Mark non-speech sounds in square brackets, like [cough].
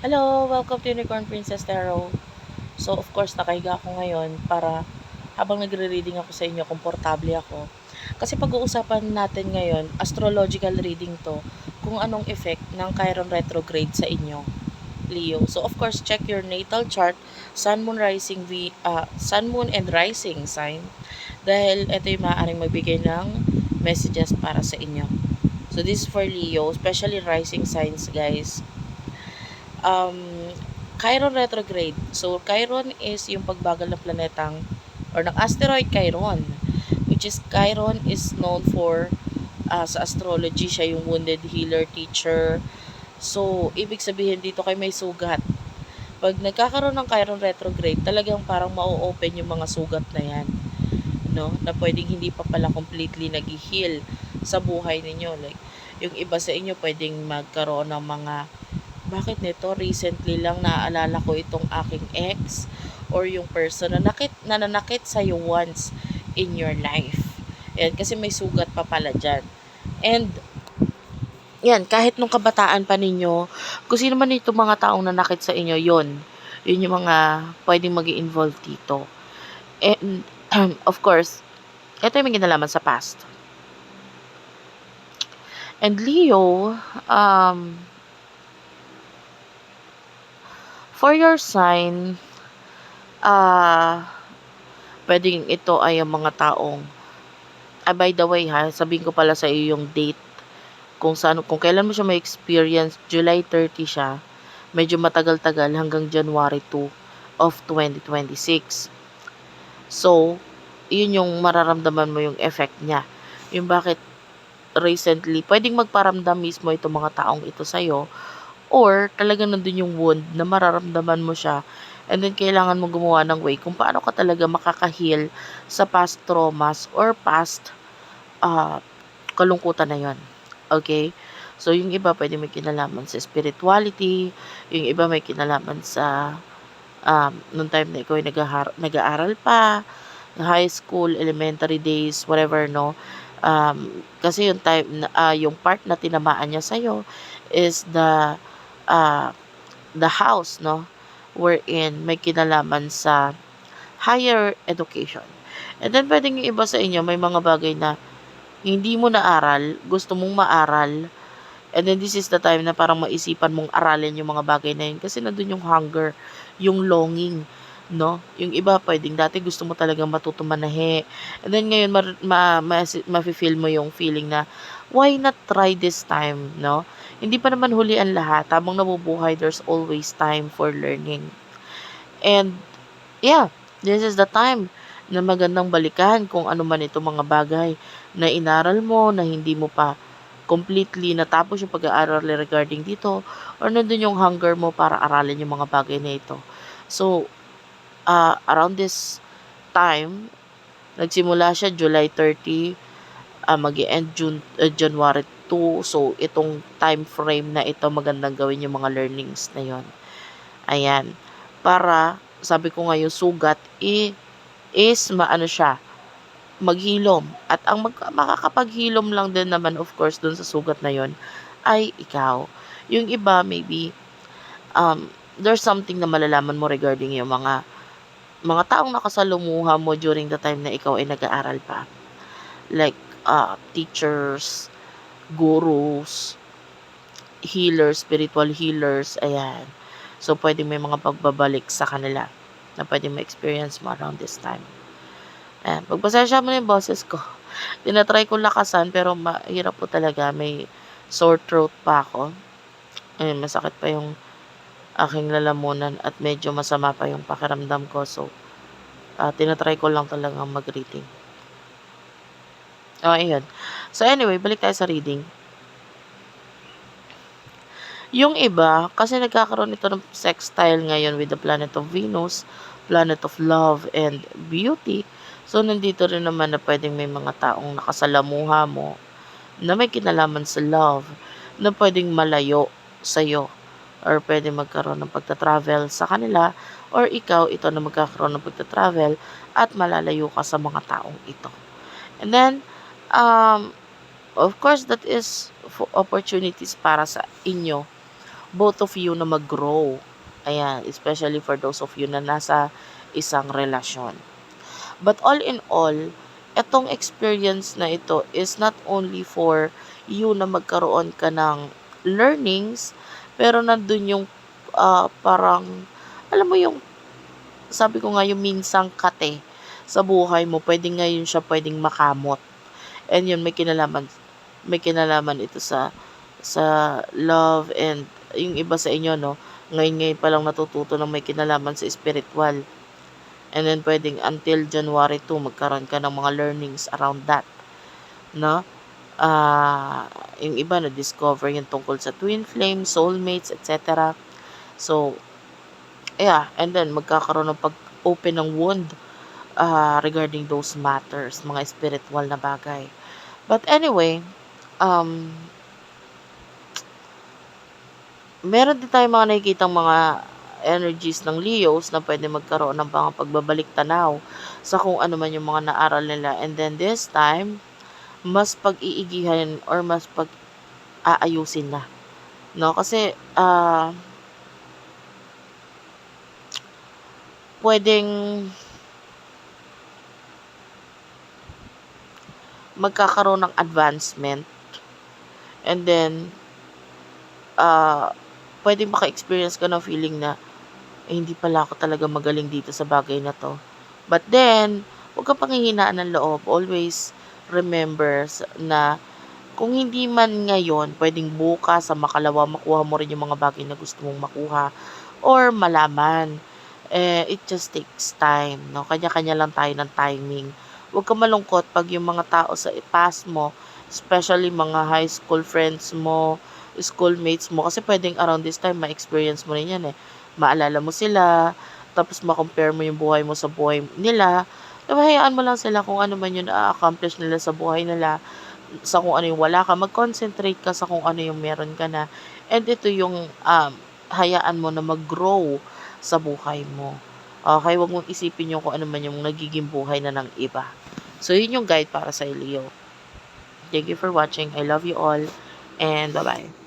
Hello! Welcome to Unicorn Princess Tarot. So, of course, nakahiga ako ngayon para habang nagre-reading ako sa inyo, komportable ako. Kasi pag-uusapan natin ngayon, astrological reading to, kung anong effect ng Chiron retrograde sa inyo, Leo. So, of course, check your natal chart, sun, moon, rising, v, uh, sun, moon, and rising sign. Dahil ito yung maaaring magbigay ng messages para sa inyo. So, this is for Leo, especially rising signs, guys um, Chiron retrograde. So, Chiron is yung pagbagal ng planetang or ng asteroid Chiron. Which is, Chiron is known for uh, sa astrology, siya yung wounded healer teacher. So, ibig sabihin dito kay may sugat. Pag nagkakaroon ng Chiron retrograde, talagang parang mau-open yung mga sugat na yan. No? Na pwedeng hindi pa pala completely nag-heal sa buhay ninyo. Like, yung iba sa inyo pwedeng magkaroon ng mga bakit nito recently lang naaalala ko itong aking ex or yung person na nakit nananakit sa you once in your life. Yan, kasi may sugat pa pala dyan. And, yan, kahit nung kabataan pa ninyo, kung sino man itong mga taong nanakit sa inyo, yon Yun yung mga pwedeng mag involve dito. And, [clears throat] of course, ito yung may ginalaman sa past. And Leo, um, For your sign, ah, uh, pwedeng ito ay ang mga taong, ah, by the way ha, sabihin ko pala sa iyo yung date, kung saan, kung kailan mo siya may experience, July 30 siya, medyo matagal-tagal hanggang January 2 of 2026. So, yun yung mararamdaman mo yung effect niya. Yung bakit recently, pwedeng magparamdam mismo itong mga taong ito sa'yo, Or talagang nandun yung wound na mararamdaman mo siya and then kailangan mo gumawa ng way kung paano ka talaga makaka-heal sa past traumas or past uh, kalungkutan na yon. Okay? So, yung iba pwede may kinalaman sa spirituality, yung iba may kinalaman sa um, nung time na ikaw ay nag-aaral pa, high school, elementary days, whatever, no? Um, kasi yung time, uh, yung part na tinamaan niya sa'yo is the uh, the house, no? Wherein may kinalaman sa higher education. And then, pwedeng yung iba sa inyo, may mga bagay na hindi mo naaral, gusto mong maaral, and then this is the time na parang maisipan mong aralin yung mga bagay na yun kasi nandun yung hunger, yung longing, no? Yung iba, pwedeng dati gusto mo talaga matuto manahe. And then ngayon, ma, ma, ma, ma-feel mo yung feeling na, why not try this time, no? Hindi pa naman huli ang lahat. Habang nabubuhay, there's always time for learning. And, yeah, this is the time na magandang balikan kung ano man itong mga bagay na inaral mo, na hindi mo pa completely natapos yung pag-aaral regarding dito, or nandun yung hunger mo para aralin yung mga bagay na ito. So, uh, around this time, nagsimula siya July 30, uh, mag end June, uh, January 2. So, itong time frame na ito, magandang gawin yung mga learnings na yon Ayan. Para, sabi ko ngayon, sugat, i, is, maano siya, maghilom. At ang mag, makakapaghilom lang din naman, of course, dun sa sugat na yon ay ikaw. Yung iba, maybe, um, there's something na malalaman mo regarding yung mga mga taong nakasalumuha mo during the time na ikaw ay nag-aaral pa. Like, uh, teachers, gurus, healers, spiritual healers, ayan. So, pwede may mga pagbabalik sa kanila na pwede ma-experience mo around this time. Ayan, pagpasensya mo na yung boses ko. [laughs] Tinatry ko lakasan, pero mahirap po talaga. May sore throat pa ako. Ayan, masakit pa yung aking lalamunan at medyo masama pa yung pakiramdam ko. So, uh, tinatry ko lang talagang mag-reading. Oh, ayun. So, anyway, balik tayo sa reading. Yung iba, kasi nagkakaroon ito ng sextile ngayon with the planet of Venus, planet of love and beauty. So, nandito rin naman na pwedeng may mga taong nakasalamuha mo na may kinalaman sa love na pwedeng malayo sa'yo or pwede magkaroon ng pagta-travel sa kanila or ikaw ito na magkakaroon ng pagta-travel at malalayo ka sa mga taong ito. And then, um, of course, that is opportunities para sa inyo both of you na mag-grow. Ayan, especially for those of you na nasa isang relasyon. But all in all, etong experience na ito is not only for you na magkaroon ka ng learnings, pero nandun yung ah, parang, alam mo yung, sabi ko nga yung minsang kate sa buhay mo, pwedeng ngayon siya pwedeng makamot. And yun, may kinalaman, may kinalaman ito sa, sa love and yung iba sa inyo, no, ngayon ngayon pa lang natututo ng may kinalaman sa spiritual. And then pwedeng until January 2, magkaroon ka ng mga learnings around that. No? Ah, yung iba na discover yung tungkol sa twin flame, soulmates, etc. So, yeah, and then magkakaroon ng pag-open ng wound ah, regarding those matters, mga spiritual na bagay. But anyway, um, meron din tayong mga nakikitang mga energies ng Leos na pwede magkaroon ng mga pagbabalik tanaw sa kung ano man yung mga naaral nila. And then this time, mas pag-iigihan or mas pag-aayusin na. No? Kasi, ah, pwedeng magkakaroon ng advancement and then ah pwedeng maka-experience ka ng feeling na eh, hindi pala ako talaga magaling dito sa bagay na to. But then, huwag ka panghihinaan ng loob. Always remember na kung hindi man ngayon, pwedeng bukas sa makalawa makuha mo rin yung mga bagay na gusto mong makuha or malaman. Eh, it just takes time. No? Kanya-kanya lang tayo ng timing. Huwag ka malungkot pag yung mga tao sa past mo, especially mga high school friends mo, schoolmates mo, kasi pwedeng around this time, ma-experience mo rin yan eh. Maalala mo sila, tapos ma-compare mo yung buhay mo sa buhay nila. Diba, hayaan mo lang sila kung ano man yung na-accomplish nila sa buhay nila, sa kung ano yung wala ka. Mag-concentrate ka sa kung ano yung meron ka na. And ito yung um, hayaan mo na mag-grow sa buhay mo. Okay, wag mong isipin yung kung ano man yung nagiging buhay na ng iba. So, yun yung guide para sa Leo. Thank you for watching. I love you all. And bye-bye.